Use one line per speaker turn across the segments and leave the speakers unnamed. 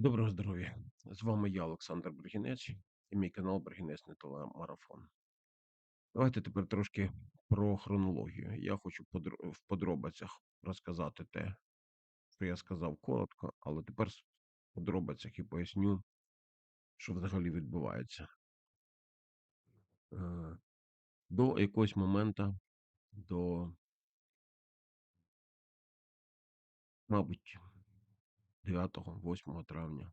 Доброго здоров'я! З вами я, Олександр Бригінець, і мій канал Бригінець не Марафон. Давайте тепер трошки про хронологію. Я хочу в подробицях розказати те, що я сказав коротко, але тепер в подробицях і поясню, що взагалі відбувається. Е, До якогось моменту, до, мабуть, 9-8 травня,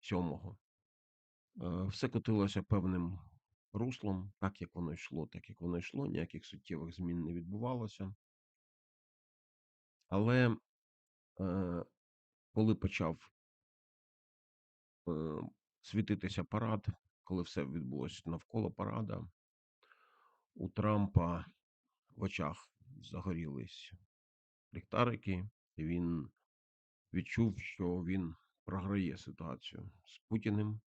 7 Е, Все котилося певним руслом, так як воно йшло, так як воно йшло, ніяких суттєвих змін не відбувалося. Але е, коли почав е, світитися парад, коли все відбулося навколо парада, у Трампа в очах загорілись ліхтарики, і він відчув, що він програє ситуацію з Путіним.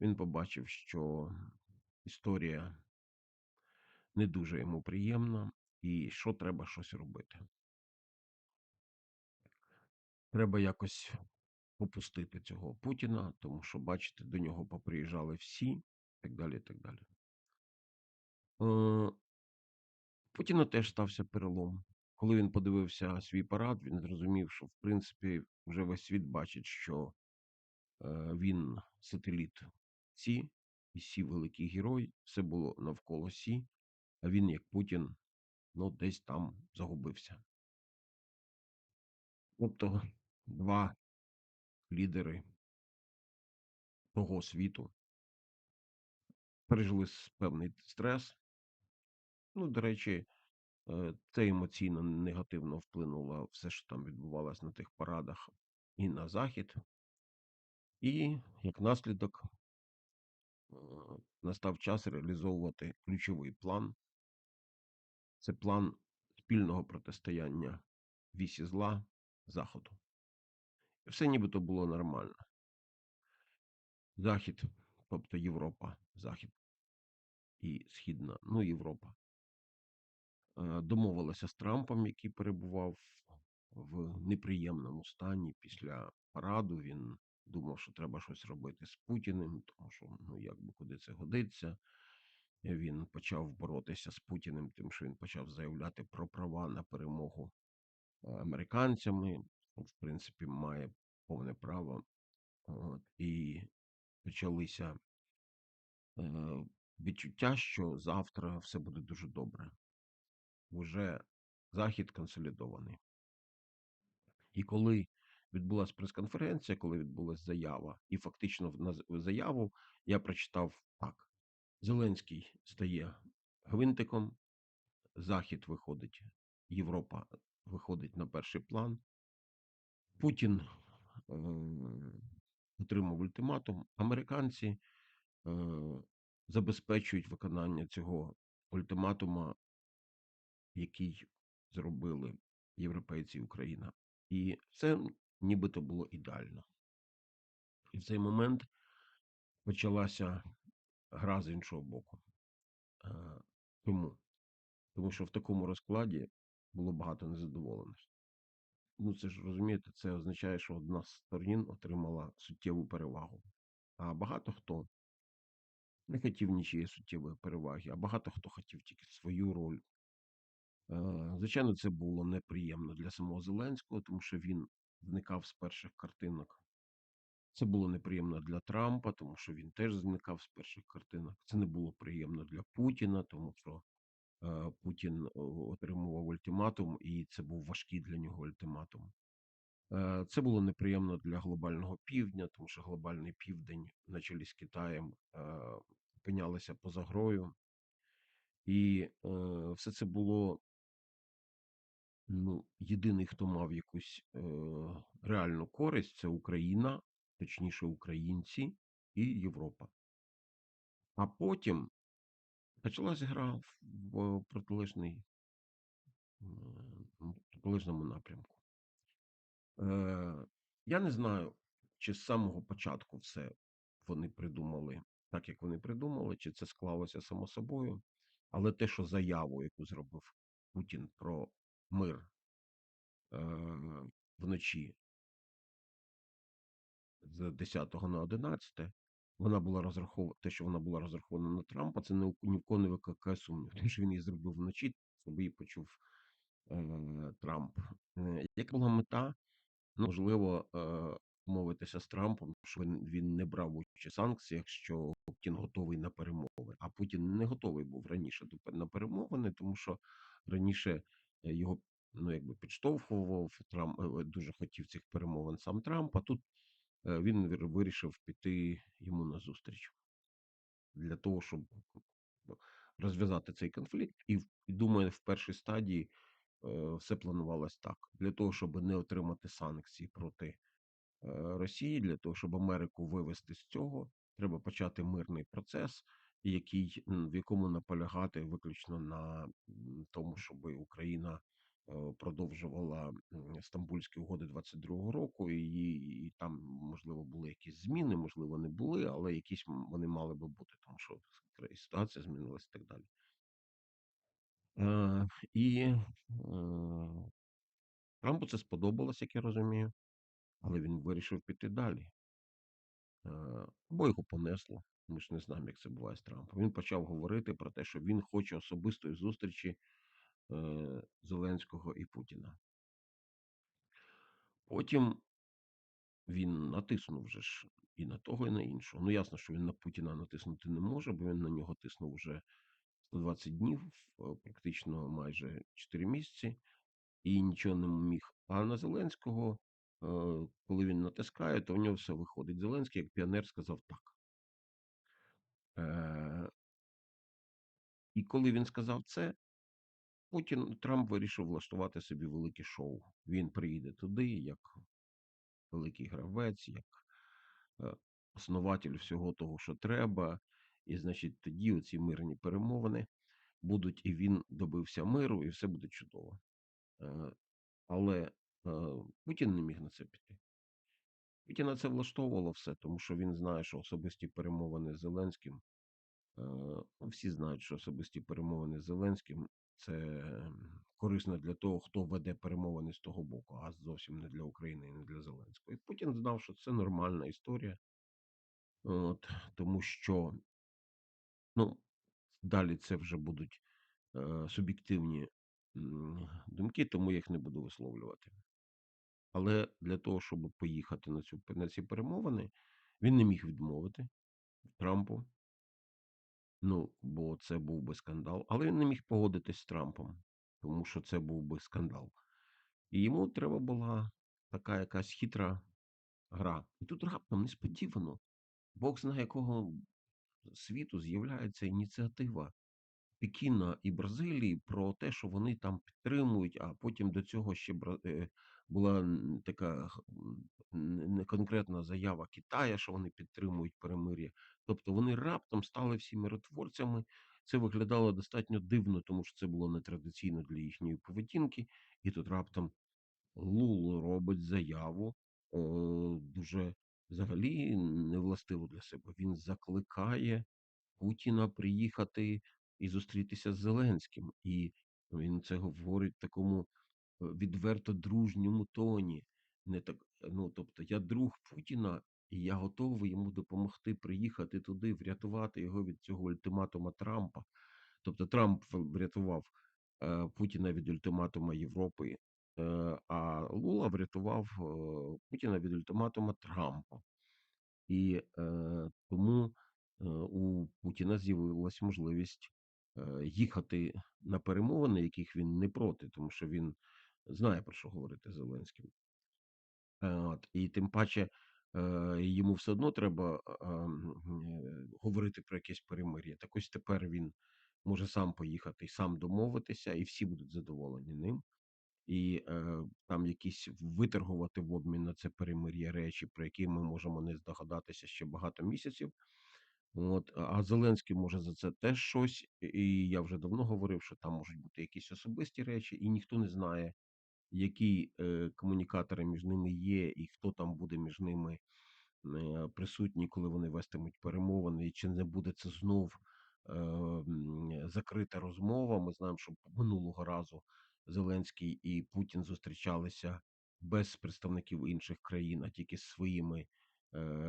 Він побачив, що історія не дуже йому приємна, і що треба щось робити. Треба якось попустити цього Путіна, тому що, бачите, до нього поприїжджали всі, так далі. і так далі. Е, Путіна теж стався перелом. Коли він подивився свій парад, він зрозумів, що в принципі вже весь світ бачить, що е, він сателіт Сі, і Сі великий герой, все було навколо Сі, а він, як Путін, ну, десь там загубився. Тобто два лідери того світу пережили певний стрес. Ну, до речі, це емоційно негативно вплинуло все, що там відбувалось на тих парадах, і на Захід. І як наслідок е, настав час реалізовувати ключовий план. Це план спільного протистояння вісі зла Заходу. І все нібито було нормально. Захід, тобто Європа, Захід і Східна, ну Європа, е, домовилася з Трампом, який перебував в неприємному стані після параду. Він думав, що треба щось робити з Путіним, тому що ну якби куди це годиться. Він почав боротися з Путіним, тим, що він почав заявляти про права на перемогу е, американцями. В принципі, має повне право. От, і почалися е, відчуття, що завтра все буде дуже добре. Уже захід консолідований. І коли відбулася прес-конференція, коли відбулася заява, і фактично в заяву я прочитав так: Зеленський стає гвинтиком, Захід виходить, Європа виходить на перший план. Путін е, отримав ультиматум. Американці е, забезпечують виконання цього ультиматума, який зробили європейці Україна. І це нібито було ідеально. І в цей момент почалася гра з іншого боку. Е, Чому? Тому що в такому розкладі було багато незадоволених. Ну, це ж розумієте, це означає, що одна з сторін отримала суттєву перевагу. А багато хто не хотів нічиєї суттєвої переваги, а багато хто хотів тільки свою роль. Е, Звичайно, це було неприємно для самого Зеленського, тому що він зникав з перших картинок. Це було неприємно для Трампа, тому що він теж зникав з перших картинок. Це не було приємно для Путіна, тому що е, Путін отримував ультиматум, і це був важкий для нього ультиматум. Е, Це було неприємно для глобального півдня, тому що глобальний південь на чолі з Китаєм е, опинялися поза грою. І е, все це було ну, єдиний, хто мав якусь е, реальну користь, це Україна, точніше, українці і Європа. А потім почалася гра в, протилежний, в протилежному напрямку. Е, я не знаю, чи з самого початку все вони придумали так, як вони придумали, чи це склалося само собою. Але те, що заяву, яку зробив Путін про мир е, вночі з 10 на 11. Вона була розрахована, те, що вона була розрахована на Трампа, це ні, ні в кого не викликає сумнів. Тому що він її зробив вночі, її почув е, Трамп. Е, яка була мета? Ну, можливо, е, мовитися з Трампом, що він, він не брав участь санкціях, що Путін готовий на перемови. А Путін не готовий був раніше на перемовини, тому що раніше його ну якби підштовхував Трамп, е, дуже хотів цих перемовин сам Трамп. А тут е, він вирішив піти йому на зустріч для того, щоб розв'язати цей конфлікт, і, думаю, в першій стадії е, все планувалось так: для того, щоб не отримати санкції проти е, Росії, для того, щоб Америку вивести з цього, треба почати мирний процес, який в якому наполягати виключно на тому, щоб Україна. е, Продовжувала Стамбульські угоди 22-го року, і, і там можливо були якісь зміни, можливо, не були, але якісь вони мали би бути, тому що ситуація змінилась і так далі. Е, і е, Трампу це сподобалось, як я розумію, але він вирішив піти далі. Е, Або його понесло. Ми ж не знаємо, як це буває з Трампом. Він почав говорити про те, що він хоче особистої зустрічі е, Зеленського і Путіна. Потім він натиснув вже ж і на того, і на іншого. Ну, ясно, що він на Путіна натиснути не може, бо він на нього тиснув вже 120 днів, е, практично майже 4 місяці. і нічого не міг. А на Зеленського, е, коли він натискає, то в нього все виходить. Зеленський, як піонер, сказав так. Е, І коли він сказав це, Путін Трамп вирішив влаштувати собі велике шоу. Він приїде туди, як великий гравець, як е, основатель всього того, що треба. І, значить, тоді оці мирні перемовини будуть, і він добився миру, і все буде чудово. Е, Але Путін не міг на це піти. Путіна це влаштовувало все, тому що він знає, що особисті перемовини з Зеленським. е, Всі знають, що особисті перемовини з Зеленським це корисно для того, хто веде перемовини з того боку, а зовсім не для України і не для Зеленського. І Путін знав, що це нормальна історія, от, тому що ну, далі це вже будуть е, суб'єктивні думки, тому я їх не буду висловлювати. Але для того, щоб поїхати на цю на ці перемовини, він не міг відмовити Трампу. Ну, бо це був би скандал. Але він не міг погодитись з Трампом, тому що це був би скандал. І йому треба була така якась хитра гра. І тут раптом несподівано, Бог знає якого світу з'являється ініціатива Пекіна і Бразилії про те, що вони там підтримують, а потім до цього ще е, була така неконкретна заява Китая, що вони підтримують перемир'я. Тобто вони раптом стали всі миротворцями. Це виглядало достатньо дивно, тому що це було нетрадиційно для їхньої поведінки. І тут раптом Лулу робить заяву, о, дуже взагалі невластиву для себе. Він закликає Путіна приїхати і зустрітися з Зеленським. І він це говорить такому відверто дружньому тоні. Не так, ну тобто, я друг Путіна, і я готовий йому допомогти приїхати туди, врятувати його від цього ультиматума Трампа. Тобто Трамп врятував е, Путіна від ультиматума Європи, е, а Лула врятував е, Путіна від ультиматума Трампа. І е, тому е, у Путіна з'явилась можливість е, їхати на перемовини, яких він не проти, тому що він знає про що говорити з Зеленським. От, і тим паче йому все одно треба е, говорити про якесь перемир'я. Так ось тепер він може сам поїхати і сам домовитися, і всі будуть задоволені ним. І е, там якісь виторгувати в обмін на це перемир'я речі, про які ми можемо не здогадатися ще багато місяців. От, а Зеленський може за це теж щось, і я вже давно говорив, що там можуть бути якісь особисті речі, і ніхто не знає, які е, комунікатори між ними є, і хто там буде між ними е, присутній, коли вони вестимуть перемовини, і чи не буде це знов е, закрита розмова. Ми знаємо, що минулого разу Зеленський і Путін зустрічалися без представників інших країн, а тільки з своїми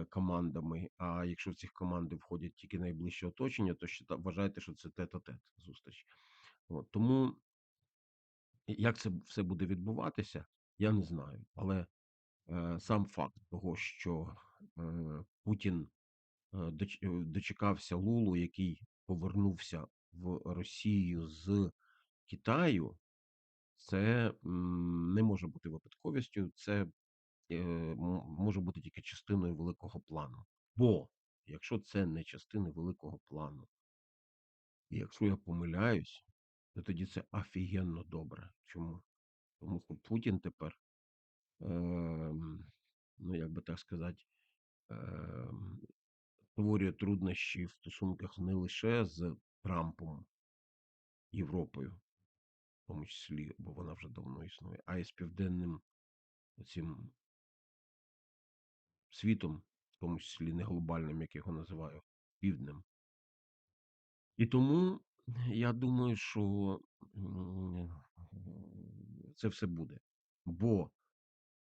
командами. А якщо в цих команди входять тільки найближче оточення, то вважайте, що це тет-а-тет зустріч. От, тому як це все буде відбуватися, я не знаю. Але е, сам факт того, що е, Путін е, е, дочекався Лулу, який повернувся в Росію з Китаю, це не може бути випадковістю, це е, може бути тільки частиною великого плану. Бо якщо це не частина великого плану, і якщо я помиляюсь, то тоді це офігенно добре. Чому? Тому що Путін тепер, ем, ну як би так сказати, ем, створює труднощі в стосунках не лише з Трампом, Європою, в тому числі, бо вона вже давно існує, а й з південним цим світом, в тому числі не глобальним, як я його називаю, півднем. І тому я думаю, що це все буде. Бо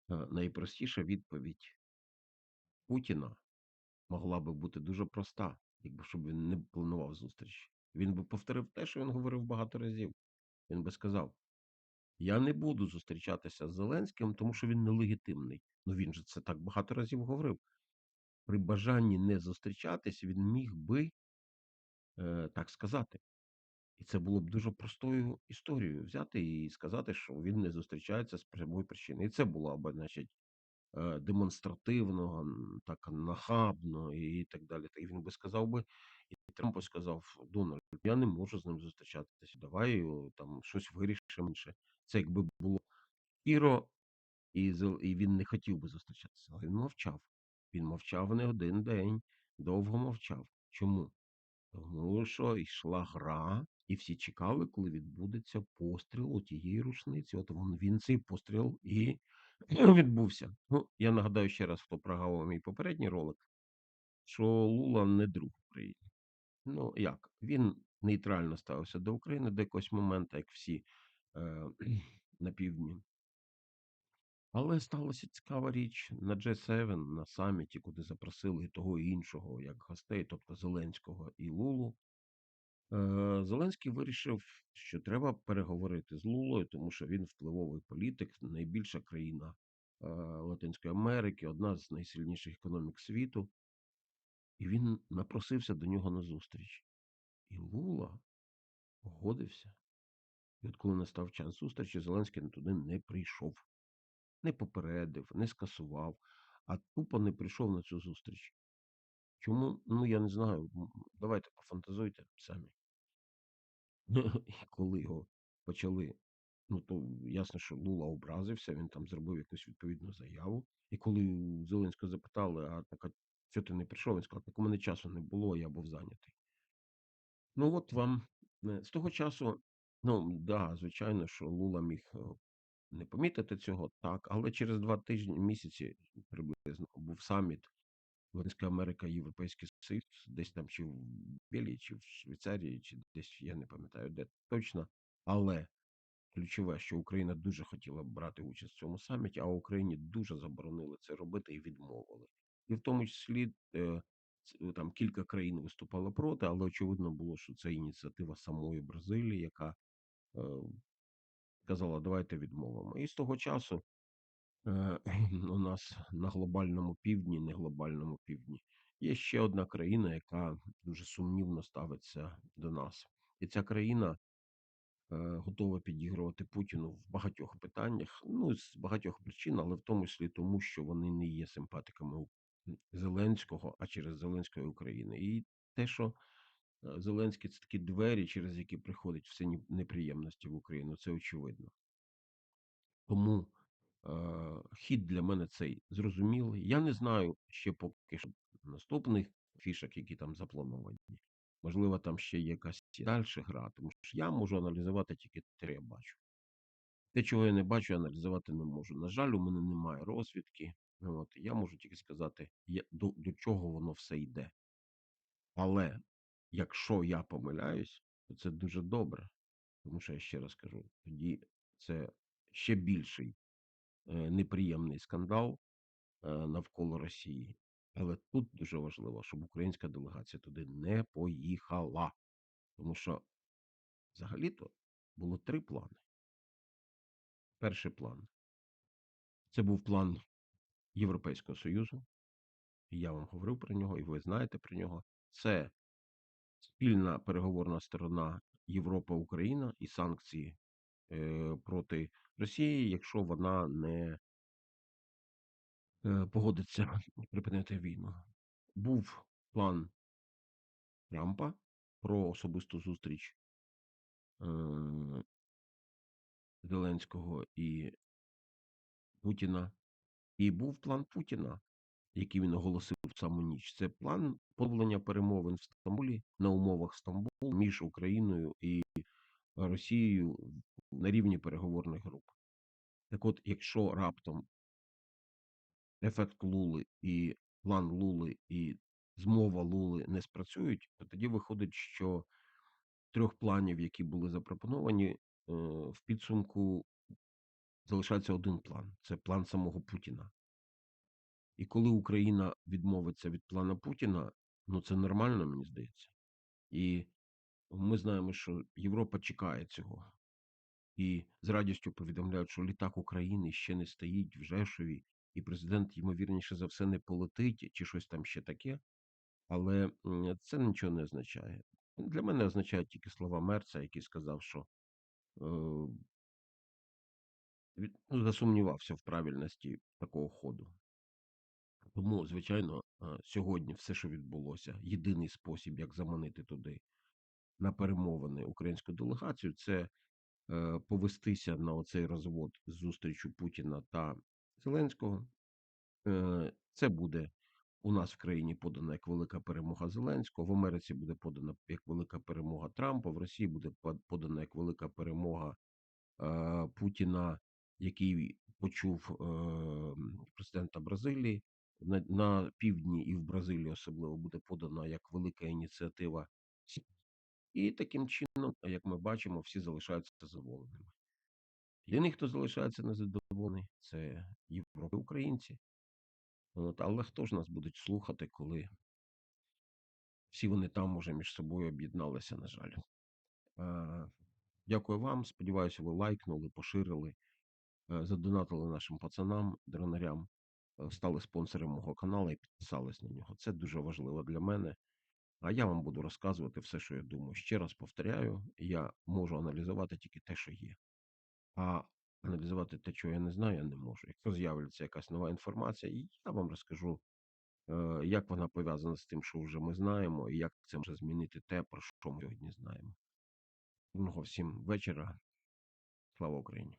е, найпростіша відповідь Путіна могла би бути дуже проста, якби щоб він не планував зустріч. Він би повторив те, що він говорив багато разів. Він би сказав: Я не буду зустрічатися з Зеленським, тому що він нелегітимний. Ну він же це так багато разів говорив. При бажанні не зустрічатись він міг би е, так сказати. І це було б дуже простою історією взяти і сказати, що він не зустрічається з прямої причини. І це було б, значить, е, демонстративно, так нахабно і так далі. І він би сказав би, і Трамп сказав: Дональд, я не можу з ним зустрічатися. Давай там щось вирішимо інше. Це якби було щиро, і, і він не хотів би зустрічатися. Але він мовчав. Він мовчав не один день, довго мовчав. Чому? Тому що йшла гра, і всі чекали, коли відбудеться постріл у тієї рушниці. От він, він цей постріл і відбувся. Ну, я нагадаю ще раз, хто прогавив мій попередній ролик, що Лула не друг України. Ну як? Він нейтрально ставився до України до якогось моменту, як всі е, на півдні. Але сталася цікава річ на G7, на саміті, куди запросили того і іншого, як гостей, тобто Зеленського і Лулу. Е, Зеленський вирішив, що треба переговорити з Лулою, тому що він впливовий політик, найбільша країна е, Латинської Америки, одна з найсильніших економік світу. І він напросився до нього на зустріч. І Лула погодився. І от коли настав час зустрічі, Зеленський туди не прийшов, не попередив, не скасував, а тупо не прийшов на цю зустріч. Чому? Ну я не знаю. Давайте пофантазуйте самі. Коли його почали, ну то ясно, що Лула образився, він там зробив якусь відповідну заяву. І коли Зеленського запитали, а так, а чого ти не прийшов? Він сказав, так у мене часу не було, я був зайнятий. Ну от вам е, з того часу, ну да, звичайно, що Лула міг е, не помітити цього, так, але через два тижні, місяці приблизно був саміт Латинська Америка, Європейський Союз, десь там чи в Бельгії, чи в Швейцарії, чи десь я не пам'ятаю, де точно. Але ключове, що Україна дуже хотіла брати участь в цьому саміті, а Україні дуже заборонили це робити і відмовили. І в тому числі е, там кілька країн виступало проти, але очевидно було, що це ініціатива самої Бразилії, яка е, казала, давайте відмовимо. І з того часу Е, у нас на глобальному півдні, не глобальному півдні, є ще одна країна, яка дуже сумнівно ставиться до нас. І ця країна е, готова підігрувати Путіну в багатьох питаннях, ну з багатьох причин, але в тому числі тому, що вони не є симпатиками Зеленського, а через Зеленської України. І те, що е, Зеленський це такі двері, через які приходять всі неприємності в Україну, це очевидно. Тому е, хід для мене цей зрозумілий. Я не знаю ще поки що наступних фішок, які там заплановані. Можливо, там ще якась далі гра, тому що я можу аналізувати тільки те, я бачу. Те, чого я не бачу, аналізувати не можу. На жаль, у мене немає розвідки. От, я можу тільки сказати, до, до чого воно все йде. Але якщо я помиляюсь, то це дуже добре. Тому що я ще раз кажу, тоді це ще більший е, неприємний скандал е, навколо Росії. Але тут дуже важливо, щоб українська делегація туди не поїхала. Тому що взагалі-то було три плани. Перший план це був план Європейського Союзу. Я вам говорив про нього, і ви знаєте про нього. Це спільна переговорна сторона Європа-Україна і санкції проти Росії, якщо вона не е, погодиться припинити війну. Був план Трампа про особисту зустріч е, Зеленського і Путіна. І був план Путіна, який він оголосив в саму ніч. Це план поновлення перемовин в Стамбулі на умовах Стамбулу між Україною і Росією на рівні переговорних груп. Так от, якщо раптом ефект Лули і план Лули і змова Лули не спрацюють, то тоді виходить, що трьох планів, які були запропоновані, е, в підсумку залишається один план це план самого Путіна. І коли Україна відмовиться від плана Путіна, ну це нормально, мені здається. І ми знаємо, що Європа чекає цього. І з радістю повідомляють, що літак України ще не стоїть в Жешові, і президент, ймовірніше за все, не полетить, чи щось там ще таке. Але це нічого не означає. Для мене означають тільки слова Мерца, який сказав, що е, ну, засумнівався в правильності такого ходу. Тому, звичайно, е, сьогодні все, що відбулося, єдиний спосіб, як заманити туди на перемовини українську делегацію, це е, повестися на оцей розвод з Путіна та Зеленського. Е, Це буде у нас в країні подана як велика перемога Зеленського, в Америці буде подана як велика перемога Трампа, в Росії буде подана як велика перемога е, Путіна, який почув е, президента Бразилії. На, на півдні і в Бразилії особливо буде подана як велика ініціатива. І таким чином, як ми бачимо, всі залишаються задоволеними. Єдиний, хто залишається незадоволений, це Європи українці. От, але хто ж нас будуть слухати, коли всі вони там уже між собою об'єдналися, на жаль. Е, Дякую вам. Сподіваюся, ви лайкнули, поширили, е, задонатили нашим пацанам, дронарям, е, стали спонсором мого каналу і підписались на нього. Це дуже важливо для мене. А я вам буду розказувати все, що я думаю. Ще раз повторяю, я можу аналізувати тільки те, що є. А аналізувати те, що я не знаю, я не можу. Якщо з'явиться якась нова інформація, я вам розкажу, як вона пов'язана з тим, що вже ми знаємо, і як це може змінити те, про що ми сьогодні знаємо. Гарного всім вечора. Слава Україні!